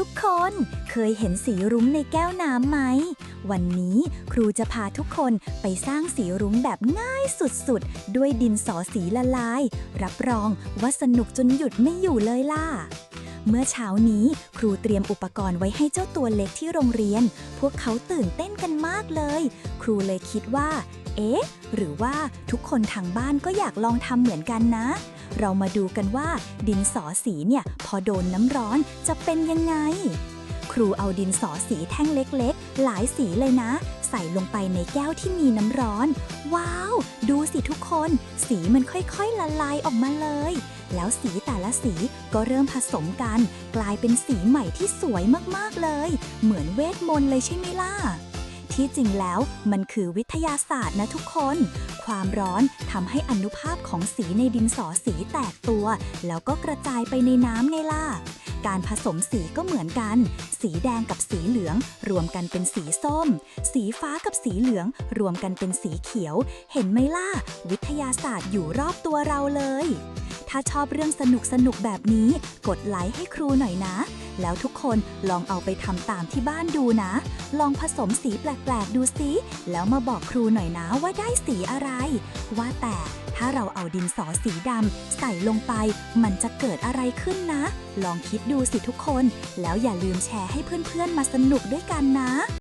ทุกคนเคยเห็นสีรุ้งในแก้วน้ำไหม วันนี้ครูจะพาทุกคนไปสร้างสีรุ้งแบบง่ายสุดๆ ด้วยดินสอสีละลาย รับรองว่าสนุกจนหยุดไม่อยู่เลยล่ะ เมื่อเช้านี้ครูเตรียมอุปกรณ์ไว้ให้เจ้าตัวเล็กที่โรงเรียน พวกเขาตื่นเต้นกันมากเลย ครูเลยคิดว่า เอ๊ะ หรือว่าทุกคนทางบ้านก็อยากลองทำเหมือนกันนะ เรามาดูกันว่า ดินสอสีเนี่ยพอโดนน้ำร้อนจะเป็นยังไง ครูเอาดินสอสีแท่งเล็กๆ หลายสีเลยนะ ใส่ลงไปในแก้วที่มีน้ำร้อน ว้าว ดูสิทุกคน สีมันค่อยๆละลายออกมาเลย แล้วสีแต่ละสีก็เริ่มผสมกัน กลายเป็นสีใหม่ที่สวยมากๆเลย เหมือนเวทมนต์เลยใช่ไหมล่ะ ที่จริงแล้วมันคือวิทยาศาสตร์นะทุกคน ความร้อนทำให้อนุภาคของสีในดินสอสีแตกตัว แล้วก็กระจายไปในน้ำไงล่ะการผสมสีก็เหมือนกัน สีแดงกับสีเหลืองรวมกันเป็นสีส้ม สีฟ้ากับสีเหลืองรวมกันเป็นสีเขียว เห็นไหมล่ะ วิทยาศาสตร์อยู่รอบตัวเราเลย ถ้าชอบเรื่องสนุกสนุกแบบนี้ กดไลค์ให้ครูหน่อยนะ แล้วทุกคนลองเอาไปทำตามที่บ้านดูนะ ลองผสมสีแปลกๆดูสิแล้วมาบอกครูหน่อยนะว่าได้สีอะไร ว่าแต่ถ้าเราเอาดินสอสีดำใส่ลงไป มันจะเกิดอะไรขึ้นนะ ลองคิดดูสิทุกคน แล้วอย่าลืมแชร์ให้เพื่อนๆมาสนุกด้วยกันนะ